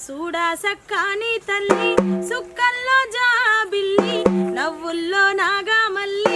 సూడా సక్కాని తల్లి సుక్కల్లో జాబిల్లి నవ్వుల్లో నాగామల్లి.